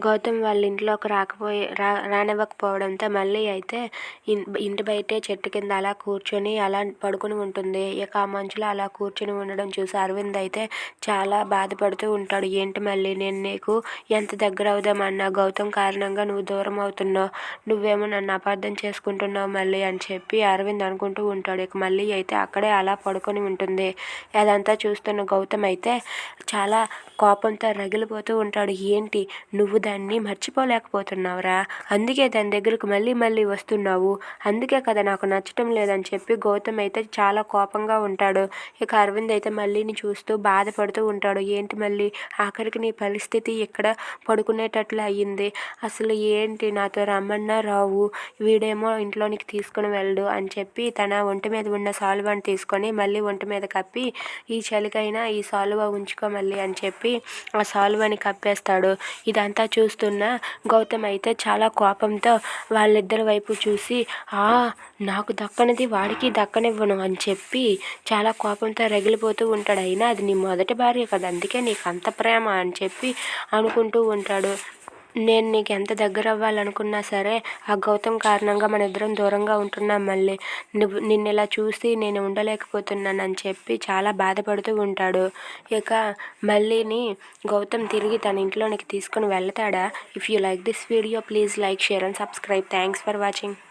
గౌతమ్ వాళ్ళ ఇంట్లోకి రాకపోయి రా రానివ్వకపోవడంతో మళ్ళీ అయితే ఇన్ ఇంటి బయటే చెట్టు కింద అలా కూర్చొని అలా పడుకుని ఉంటుంది. ఇక ఆ మంచులో అలా కూర్చొని ఉండడం చూసి అరవింద్ అయితే చాలా బాధపడుతూ ఉంటాడు. ఏంటి మళ్ళీ నేను నీకు ఎంత దగ్గర అవుదామన్నా? గౌతమ్ కారణంగా నువ్వు దూరం అవుతున్నావు. నువ్వేమో నన్ను అపార్థం చేసుకుంటున్నావు మళ్ళీ అని చెప్పి అరవింద్ అనుకుంటూ ఉంటాడు. ఇక మళ్ళీ అయితే అక్కడే అలా పడుకొని ఉంటుంది. అదంతా చూస్తున్న గౌతమ్ అయితే చాలా కోపంతో రగిలిపోతూ ఉంటాడు. ఏంటి? నువ్వు దాన్ని మర్చిపోలేకపోతున్నావురా. అందుకే దాని దగ్గరకు మళ్ళీ మళ్ళీ వస్తున్నావు. అందుకే కదా నాకు నచ్చటం లేదని చెప్పి గౌతమ్ అయితే చాలా కోపంగా ఉంటాడు. ఇక అరవింద్ అయితే మళ్ళీని చూస్తూ బాధపడుతూ ఉంటాడు. ఏంటి మళ్ళీ? ఆఖరికి నీ పరిస్థితి ఇక్కడ పడుకునేటట్లు అయ్యింది? అసలు ఏంటి నాతో రమ్మన్నా రావు. వీడేమో ఇంట్లోనికి తీసుకుని వెళ్ళడు అని చెప్పి తన ఒంటి మీద ఉన్న సాల్వాని తీసుకొని మళ్ళీ ఒంటి మీద కప్పి ఈ చలికైనా ఈ సాల్వ ఉంచుకో మళ్ళీ అని చెప్పి ఆ సాల్వాని కప్పేస్తాడు. ఇదంతా చూస్తున్న గౌతమ్ అయితే చాలా కోపంతో వాళ్ళిద్దరి వైపు చూసి ఆ నాకు దక్కనిది వాడికి దక్కనివ్వను అని చెప్పి చాలా కోపంతో రగిలిపోతూ ఉంటాడు. అయినా అది నీ మొదటి భార్య కదా అందుకే నీకు అంత ప్రేమ అని చెప్పి అనుకుంటూ ఉంటాడు. నేను నీకు ఎంత దగ్గర అవ్వాలనుకున్నా సరే ఆ గౌతమ్ కారణంగా మన ఇద్దరం దూరంగా ఉంటున్నాం మళ్ళీ. నువ్వు నిన్ను ఇలా చూసి నేను ఉండలేకపోతున్నాను అని చెప్పి చాలా బాధపడుతూ ఉంటాడు. ఇక మళ్ళీని గౌతమ్ తిరిగి తన ఇంట్లోనికి తీసుకుని వెళ్తాడా? If you like this video please like share and subscribe thanks for watching